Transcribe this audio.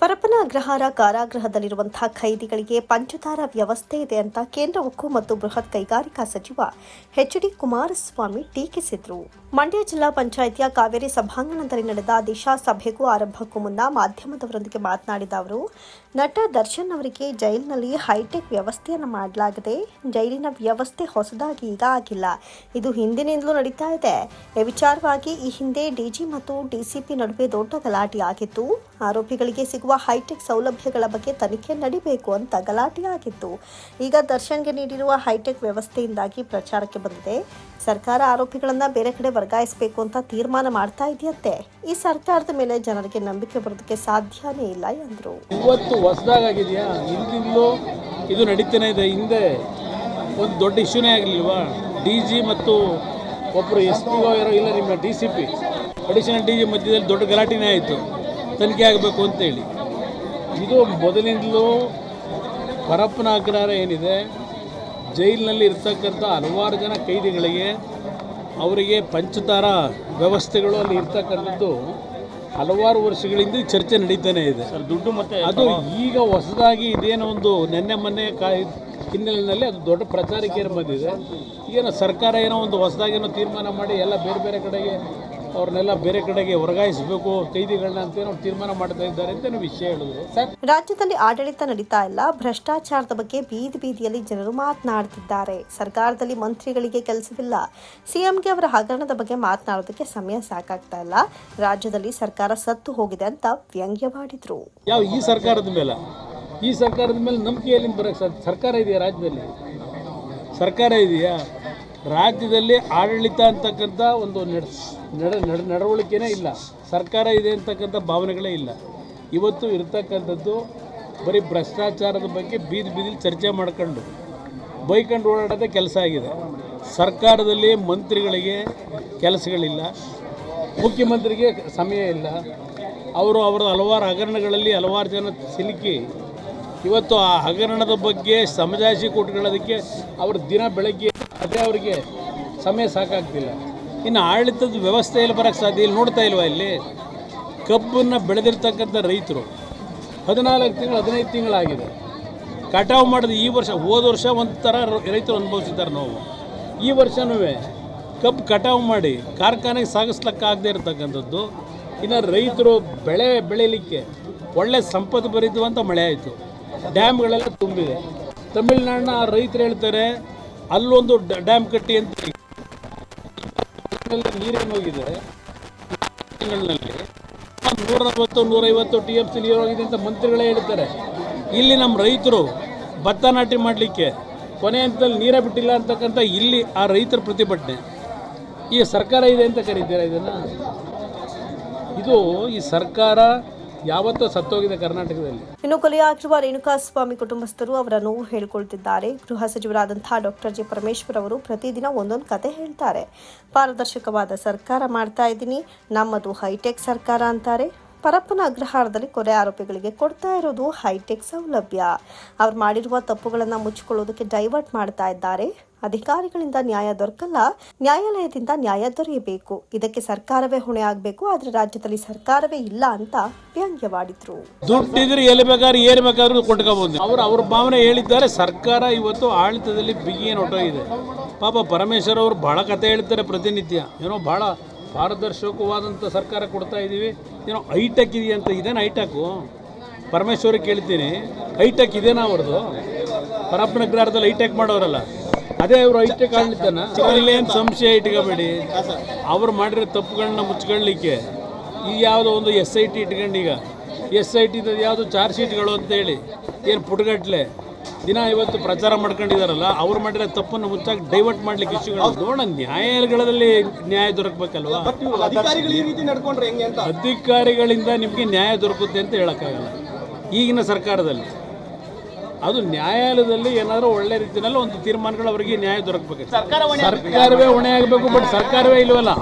ಪರಪ್ಪನ ಅಗ್ರಹಾರ ಕಾರಾಗೃಹದಲ್ಲಿರುವಂತಹ ಖೈದಿಗಳಿಗೆ ಪಂಚತಾರ ವ್ಯವಸ್ಥೆ ಇದೆ ಅಂತ ಕೇಂದ್ರ ಉಕ್ಕು ಮತ್ತು ಬೃಹತ್ ಕೈಗಾರಿಕಾ ಸಚಿವ ಎಚ್ ಡಿ ಕುಮಾರಸ್ವಾಮಿ ಟೀಕಿಸಿದರು. ಮಂಡ್ಯ ಜಿಲ್ಲಾ ಪಂಚಾಯಿತಿಯ ಕಾವೇರಿ ಸಭಾಂಗಣದಲ್ಲಿ ನಡೆದ ದಿಶಾ ಸಭೆಗೂ ಆರಂಭಕ್ಕೂ ಮುನ್ನ ಮಾಧ್ಯಮದವರೊಂದಿಗೆ ಮಾತನಾಡಿದ ಅವರು, ನಟ ದರ್ಶನ್ ಅವರಿಗೆ ಜೈಲಿನಲ್ಲಿ ಹೈಟೆಕ್ ವ್ಯವಸ್ಥೆಯನ್ನು ಮಾಡಲಾಗಿದೆ. ಜೈಲಿನ ವ್ಯವಸ್ಥೆ ಹೊಸದಾಗಿ ಈಗ ಆಗಿಲ್ಲ. ಇದು ಹಿಂದಿನಿಂದಲೂ ನಡೀತಾ ಇದೆ. ವಿಚಾರವಾಗಿ ಈ ಹಿಂದೆ ಡಿಜಿ ಮತ್ತು ಡಿಸಿಪಿ ನಡುವೆ ದೊಡ್ಡ ಗಲಾಟೆ ಆಗಿತ್ತು ಆರೋಪಿಗಳಿಗೆ ಸಿಗುವ ಹೈಟೆಕ್ ಸೌಲಭ್ಯಗಳ ಬಗ್ಗೆ ತನಿಖೆ ನಡಿಬೇಕು ಅಂತ ಗಲಾಟೆಯಾಗಿತ್ತು. ಈಗ ದರ್ಶನ್ಗೆ ನೀಡಿರುವ ಹೈಟೆಕ್ ವ್ಯವಸ್ಥೆಯಿಂದಾಗಿ ಪ್ರಚಾರಕ್ಕೆ ಬಂದಿದೆ. ಸರ್ಕಾರ ಆರೋಪಿಗಳನ್ನು ಬೇರೆ ಕಡೆ ವರ್ಗಾಯಿಸಬೇಕು ಅಂತ ತೀರ್ಮಾನ ಮಾಡ್ತಾ ಇದೆಯಂತೆ. ಈ ಸರ್ಕಾರದ ಮೇಲೆ ಜನರಿಗೆ ನಂಬಿಕೆ ಬರೋದಕ್ಕೆ ಸಾಧ್ಯನೇ ಇಲ್ಲ ಎಂದರು. ಇವತ್ತು ಹೊಸದಾಗಿದೆಯಾ ಹಿಂದಿಂದಲೂ ಇದು ನಡೀತಾನೆ ಇದೆ. ಹಿಂದೆ ಒಂದು ದೊಡ್ಡ ಇಶ್ಯೂನೇ ಆಗಲಿಲ್ವಾ ಡಿ ಜಿ ಮತ್ತು ಒಬ್ಬರು ಎಸ್ ಪಿ ಇರೋ ಇಲ್ಲ ನಿಮ್ಮ D C P. Additional D G ಮಧ್ಯದಲ್ಲಿ ದೊಡ್ಡ ಗಲಾಟೆನೇ ಆಯಿತು. ತನಿಖೆ ಆಗಬೇಕು ಅಂತೇಳಿ ಇದು ಮೊದಲಿಂದಲೂ ಪರಪ್ಪನ ಅಗ್ರಹಾರ ಏನಿದೆ ಜೈಲಿನಲ್ಲಿ ಇರ್ತಕ್ಕಂಥ ಹಲವಾರು ಜನ ಕೈದಿಗಳಿಗೆ ಅವರಿಗೆ ಪಂಚತಾರ ವ್ಯವಸ್ಥೆಗಳು ಅಲ್ಲಿ ಇರ್ತಕ್ಕಂಥದ್ದು ಹಲವಾರು ವರ್ಷಗಳಿಂದ ಚರ್ಚೆ ನಡೀತಾನೆ ಇದೆ. ಸರ್ ದುಡ್ಡು ಮತ್ತೆ ಅದು ಈಗ ಹೊಸದಾಗಿ ಇದೇನೋ ಒಂದು ನೆನ್ನೆ ಮೊನ್ನೆ ಕಾ ಹಿನ್ನೆಲೆಯಲ್ಲಿ ಅದು ದೊಡ್ಡ ಪ್ರಚಾರಕ್ಕೆ ಬಂದಿದೆ ಈಗೇನೋ ಸರ್ಕಾರ ಏನೋ ಒಂದು ಹೊಸದಾಗೇನೋ ತೀರ್ಮಾನ ಮಾಡಿ ಎಲ್ಲ ಬೇರೆ ಬೇರೆ ಕಡೆಗೆ ಅವ್ರನ್ನೆಲ್ಲ ಬೇರೆ ಕಡೆಗೆ ವರ್ಗಾಯಿಸಬೇಕು ಕೈದಿಗಳನ್ನ ಅಂತ ಏನೋ ತೀರ್ಮಾನ ಮಾಡ್ತಾ ಇದ್ದಾರೆ ಅಂತ ವಿಷಯ ಹೇಳಿದ್ರು. ಸರ್? ರಾಜ್ಯದಲ್ಲಿ ಆಡಳಿತ ನಡೀತಾ ಇಲ್ಲ. ಭ್ರಷ್ಟಾಚಾರದ ಬಗ್ಗೆ ಬೀದಿ ಬೀದಿಯಲ್ಲಿ ಜನರು ಮಾತನಾಡುತ್ತಿದ್ದಾರೆ ಸರ್ಕಾರದಲ್ಲಿ ಮಂತ್ರಿಗಳಿಗೆ ಕೆಲಸವಿಲ್ಲ. ಸಿಎಂಗೆ ಅವರ ಹಗರಣದ ಬಗ್ಗೆ ಮಾತನಾಡೋದಕ್ಕೆ ಸಮಯ ಸಾಕಾಗ್ತಾ ಇಲ್ಲ. ರಾಜ್ಯದಲ್ಲಿ ಸರ್ಕಾರ ಸತ್ತು ಹೋಗಿದೆ ಅಂತ ವ್ಯಂಗ್ಯವಾಡಿದ್ರು. ಯಾವ ಈ ಸರ್ಕಾರದ ಮೇಲೆ? ಈ ಸರ್ಕಾರದ ಮೇಲೆ ನಂಬಿಕೆಯಲ್ಲಿ ಬರೋಕ್ಕೆ ಸರ್ಕಾರ ಇದೆಯಾ ರಾಜ್ಯದಲ್ಲಿ? ಸರ್ಕಾರ ಇದೆಯಾ? ರಾಜ್ಯದಲ್ಲಿ ಆಡಳಿತ ಅಂತಕ್ಕಂಥ ಒಂದು ನಡ್, ನಡ ನಡ, ನಡವಳಿಕೆನೇ ಇಲ್ಲ. ಸರ್ಕಾರ ಇದೆ ಅಂತಕ್ಕಂಥ ಭಾವನೆಗಳೇ ಇಲ್ಲ. ಇವತ್ತು ಇರತಕ್ಕಂಥದ್ದು ಬರೀ ಭ್ರಷ್ಟಾಚಾರದ ಬಗ್ಗೆ ಬೀದಿ ಬೀದಿಲಿ ಚರ್ಚೆ ಮಾಡ್ಕೊಂಡು ಬೈಕೊಂಡು ಓಡಾಡೋದೇ ಕೆಲಸ ಆಗಿದೆ. ಸರ್ಕಾರದಲ್ಲಿ ಮಂತ್ರಿಗಳಿಗೆ ಕೆಲಸಗಳಿಲ್ಲ. ಮುಖ್ಯಮಂತ್ರಿಗೆ ಸಮಯ ಇಲ್ಲ. ಅವರು ಅವರ ಹಲವಾರು ಹಗರಣಗಳಲ್ಲಿ ಹಲವಾರು ಜನ ಸಿಲುಕಿ ಇವತ್ತು ಆ ಹಗರಣದ ಬಗ್ಗೆ ಸಮಜಾಯಿಷಿ ಕೊಟ್ಕೊಳ್ಳೋದಕ್ಕೆ ಅವರು ದಿನ ಬೆಳಗ್ಗೆ ಅದೇ ಅವರಿಗೆ ಸಮಯ ಸಾಕಾಗ್ತಿಲ್ಲ. ಇನ್ನು ಆಡಳಿತದ ವ್ಯವಸ್ಥೆಯಲ್ಲಿ ಬರೋಕ್ಕೆ ಸಾಧ್ಯ ಇಲ್ಲಿ. ನೋಡ್ತಾ ಇಲ್ವಾ ಇಲ್ಲಿ? ಕಬ್ಬನ್ನು ಬೆಳೆದಿರ್ತಕ್ಕಂಥ ರೈತರು. ಹದಿನಾಲ್ಕು ತಿಂಗಳು, ಹದಿನೈದು ತಿಂಗಳಾಗಿದೆ. ಕಟಾವು ಮಾಡಿದ ಈ ವರ್ಷ, ಹೋದ ವರ್ಷ ಒಂಥರ ಥರ ರೈತರು ಅನುಭವಿಸಿದ್ದಾರೆ ನೋವು. ಈ ವರ್ಷನೂ ಕಬ್ಬು ಕಟಾವು ಮಾಡಿ ಕಾರ್ಖಾನೆಗೆ ಸಾಗಿಸ್ಲಿಕ್ಕಾಗದೇ ಇರತಕ್ಕಂಥದ್ದು. ಇನ್ನು ರೈತರು ಬೆಳೆ ಬೆಳೀಲಿಕ್ಕೆ ಒಳ್ಳೆ ಸಂಪತ್ತು ಭರಿತವಂತ ಮಳೆ ಆಯಿತು. ಡ್ಯಾಮ್ಗಳೆಲ್ಲ ತುಂಬಿದೆ. ತಮಿಳ್ನಾಡಿನ ರೈತರು ಹೇಳ್ತಾರೆ ಅಲ್ಲೊಂದು ಡ್ಯಾಮ್ ಕಟ್ಟಿ ಅಂತ ನೀರೇನು ಹೋಗಿದೆ? ತಿಂಗಳಿನಲ್ಲಿ ನೂರ ನಲವತ್ತು ನೂರೈವತ್ತು ಟಿ ಎಫ್ ಸಿ ನೀರು ಹೋಗಿದೆ ಅಂತ ಮಂತ್ರಿಗಳೇ ಹೇಳ್ತಾರೆ. ಇಲ್ಲಿ ನಮ್ಮ ರೈತರು ಭತ್ತ ನಾಟಿ ಮಾಡಲಿಕ್ಕೆ ಕೊನೆ ಹಂತದಲ್ಲಿ ನೀರೇ ಬಿಟ್ಟಿಲ್ಲ ಅಂತಕ್ಕಂಥ ಇಲ್ಲಿ ಆ ರೈತರ ಪ್ರತಿಭಟನೆ. ಈ ಸರ್ಕಾರ ಇದೆ ಅಂತ ಕರೀತೀರಾ ಇದನ್ನು? ಇದು ಈ ಸರ್ಕಾರ ಯಾವತ್ತೂ ಸತ್ತೋಗಿದೆ ಕರ್ನಾಟಕದಲ್ಲಿ. ಇನ್ನು ಕೊಲೆಯಾಗಿರುವ ರೇಣುಕಾಸ್ವಾಮಿ ಕುಟುಂಬಸ್ಥರು ಅವರ ನೋವು ಹೇಳಿಕೊಳ್ತಿದ್ದಾರೆ. ಗೃಹ ಸಚಿವರಾದಂತಹ ಡಾಕ್ಟರ್ ಜಿ ಪರಮೇಶ್ವರ್ ಅವರು ಪ್ರತಿದಿನ ಒಂದೊಂದು ಕತೆ ಹೇಳ್ತಾರೆ. ಪಾರದರ್ಶಕವಾದ ಸರ್ಕಾರ ಮಾಡ್ತಾ ಇದ್ದೀನಿ, ನಮ್ಮದು ಹೈಟೆಕ್ ಸರ್ಕಾರ ಅಂತಾರೆ. ಪರಪ್ಪನ ಅಗ್ರಹಾರದಲ್ಲಿ ಕೊರೆ ಆರೋಪಿಗಳಿಗೆ ಕೊಡ್ತಾ ಇರೋದು ಹೈಟೆಕ್ ಸೌಲಭ್ಯ. ಅವ್ರು ಮಾಡಿರುವ ತಪ್ಪುಗಳನ್ನು ಮುಚ್ಚಿಕೊಳ್ಳೋದಕ್ಕೆ ಡೈವರ್ಟ್ ಮಾಡ್ತಾ ಇದ್ದಾರೆ. ಅಧಿಕಾರಿಗಳಿಂದ ನ್ಯಾಯ ದೊರಕಲ್ಲ, ನ್ಯಾಯಾಲಯದಿಂದ ನ್ಯಾಯ ದೊರೆಯಬೇಕು. ಇದಕ್ಕೆ ಸರ್ಕಾರವೇ ಹೊಣೆ ಆಗಬೇಕು, ಆದರೆ ರಾಜ್ಯದಲ್ಲಿ ಸರ್ಕಾರವೇ ಇಲ್ಲ ಅಂತ ವ್ಯಂಗ್ಯವಾಡಿದ್ರು. ದುಡ್ಡಿದ್ರೆ ಎಲ್ಲಿ ಬೇಕಾದ್ರೂ, ಏನು ಬೇಕಾದ್ರೂ ಕೊಟ್ಕೋಬಹುದು ಅವರು ಅವ್ರ ಭಾವನೆ ಹೇಳಿದ್ದಾರೆ, ಸರ್ಕಾರ ಇವತ್ತು ಆಡಳಿತದಲ್ಲಿ ಬಿಗಿ ಇದೆ ಪಾಪ ಪರಮೇಶ್ವರ್ ಅವರು ಬಹಳ ಕತೆ ಹೇಳ್ತಾರೆ ಪ್ರತಿನಿತ್ಯ. ಏನೋ ಬಹಳ ಪಾರದರ್ಶಕವಾದಂಥ ಸರ್ಕಾರ ಕೊಡ್ತಾ ಇದ್ದೀವಿ ಏನೋ ಹೈಟೆಕ್ ಇದೆಯಂತ ಇದೇನು ಹೈಟೆಕು ಪರಮೇಶ್ವರ ಕೇಳ್ತೀನಿ, ಹೈಟೆಕ್ ಇದೇನಾ ಅವ್ರದ್ದು ಪರಪ್ಪನ ಗ್ರಹದಲ್ಲಿ ಹೈಟೆಕ್ ಮಾಡೋರಲ್ಲ. ಅದೇ ಅವರು ಐಟೆ ಆಡಳಿತನ ಏನು ಸಂಶಯ ಇಟ್ಕೋಬೇಡಿ. ಅವ್ರು ಮಾಡಿರೋ ತಪ್ಪುಗಳನ್ನ ಮುಚ್ಕೊಳ್ಳಿಕ್ಕೆ ಈಗ ಯಾವುದೋ ಒಂದು ಎಸ್ ಐ ಟಿ ಇಟ್ಕೊಂಡು ಈಗ ಎಸ್ ಐ ಟಿ ಯಾವುದು ಚಾರ್ಜ್ ಶೀಟ್ಗಳು ಅಂತೇಳಿ ಏನು ಪುಟಗಟ್ಲೆ. ದಿನ ಇವತ್ತು ಪ್ರಚಾರ ಮಾಡ್ಕೊಂಡಿದಾರಲ್ಲ ಅವ್ರು ಮಾಡಿರೋ ತಪ್ಪನ್ನು ಮುಚ್ಚಾಗಿ ಡೈವರ್ಟ್ ಮಾಡ್ಲಿಕ್ಕೆ ಇಶ್ಯೂಗಳು. ನೋಡೋಣ ನ್ಯಾಯಾಲಯಗಳಲ್ಲಿ ನ್ಯಾಯ ದೊರಕಬೇಕಲ್ವಾ? ಅಧಿಕಾರಿಗಳಿಂದ ನಿಮಗೆ ನ್ಯಾಯ ದೊರಕುತ್ತೆ ಅಂತ ಹೇಳೋಕ್ಕಾಗಲ್ಲ. ಈಗಿನ ಸರ್ಕಾರದಲ್ಲಿ. ಅದು ನ್ಯಾಯಾಲಯದಲ್ಲಿ ಏನಾದರೂ ಒಳ್ಳೆ ರೀತಿಯಲ್ಲಿ ಒಂದು ತೀರ್ಮಾನಗಳು ಅವರಿಗೆ ನ್ಯಾಯ ದೊರಕಬೇಕು ಸರ್ಕಾರವೇ ಹೊಣೆ ಆಗಬೇಕು ಬಟ್ ಸರ್ಕಾರವೇ ಇಲ್ವಲ್ಲ?